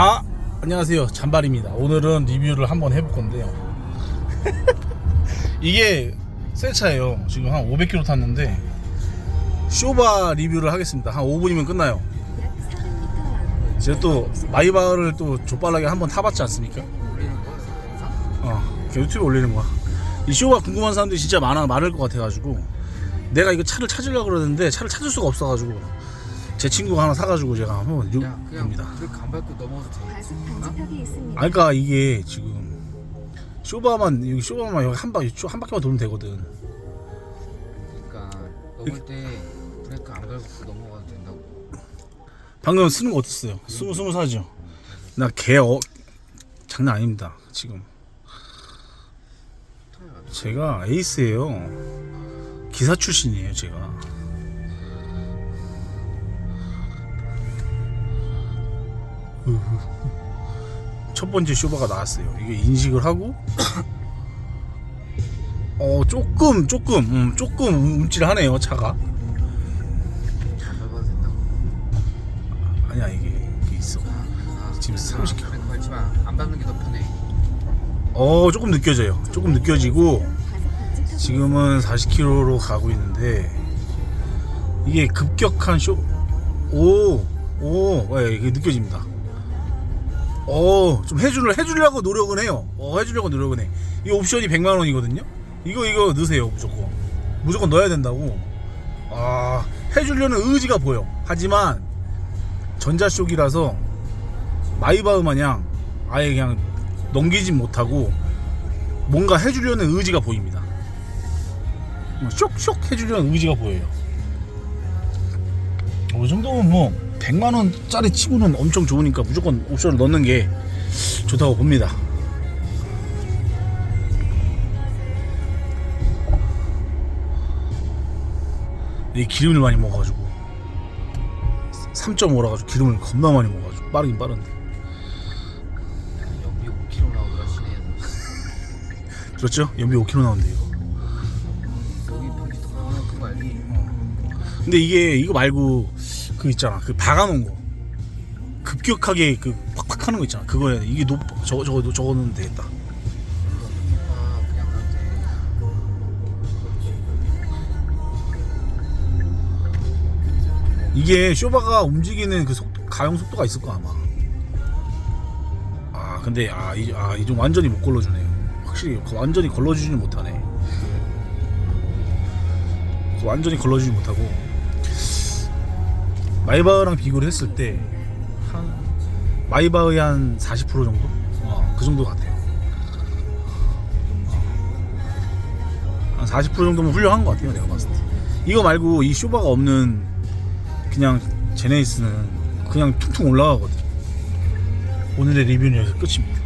아 안녕하세요. 잔발입니다. 오늘은 리뷰를 한번 해볼 건데요. 이게 새 차예요. 지금 한 500km 탔는데 쇼바 리뷰를 하겠습니다. 한 5분이면 끝나요. 제가 또 마이바를 또 족발나게 한번 타봤지 않습니까? 어 유튜브에 올리는 거야. 이 쇼바 궁금한 사람들이 진짜 많아 많을 것 같아가지고 내가 이거 차를 찾으려고 그러는데 차를 찾을 수가 없어가지고 제 친구가 하나 사가지고 제가 한번 야 그냥 브레이크 안 밟고 넘어가도 돼 있습니다. 아, 그러니까 이게 지금 쇼바만 여기 쇼바만 여기 한 바퀴 한 바퀴만 돌면 되거든. 그러니까 넘을 때 브레이크 안 밟고 넘어가도 된다고 방금 쓰는 거 어땠어요? 스무 스무 사죠. 나 개 어, 장난 아닙니다. 지금 제가 에이스예요. 기사 출신이에요, 제가. 첫 번째 쇼바가 나왔어요. 이게 인식을 하고 어 조금 조금 음, 조금 움찔하네요 차가. 아니야 이게, 이게 있어. 아, 지금 그래서 30 km. 브레이크 밟지만 안 밟는 게 더 편해 어 조금 느껴져요. 조금 느껴지고 지금은 40km로 가고 있는데 이게 급격한 쇼. 오, 오, 예, 이게 느껴집니다. 어, 좀 해줄 해주려고 노력은 해요. 어, 해주려고 노력은 해. 이 옵션이 100만 원이거든요. 이거 이거 넣으세요 무조건. 무조건 넣어야 된다고. 아, 해주려는 의지가 보여. 하지만 전자쇼이라서 마이바흐 마냥 아예 그냥 넘기진 못하고 뭔가 해주려는 의지가 보입니다. 뭐 쇽쇽 해주려는 의지가 보여요. 어, 이 정도면 뭐 100만 원짜리 치고는 엄청 좋으니까 무조건 옵션을 넣는 게 좋다고 봅니다. 이 기름을 많이 먹어가지고 3.5라 가지고 기름을 겁나 많이 먹어가지고 빠르긴 빠른데 연비 5km 나오더라 시내에서 그렇죠? 연비 5km 나온대요. 여기 평지 더 얼마나 큰거 알지? 근데 이게 이거 말고 그 있잖아. 그 박아놓은 거. 급격하게 그 팍팍 하는 거 있잖아. 그거에 이게 높 저거 저거 저거는 되겠다. 아 이게 쇼바가 움직이는 그 속도 가용 속도가 있을 거 아마. 아 근데 아이 아 이 좀 완전히 못 걸러주네요. 확실히 그 완전히 걸러주지는 못하네. 그 완전히 걸러주지 못하고 마이바흐랑 비교를 했을 때 한 마이바흐의 한 40% 정도? 어, 그 정도 같아요. 한 40% 정도면 훌륭한 것 같아요 내가 봤을 때. 이거 말고 이 쇼바가 없는 그냥 제네이스는 그냥 퉁퉁 올라가거든. 오늘의 리뷰는 여기서 끝입니다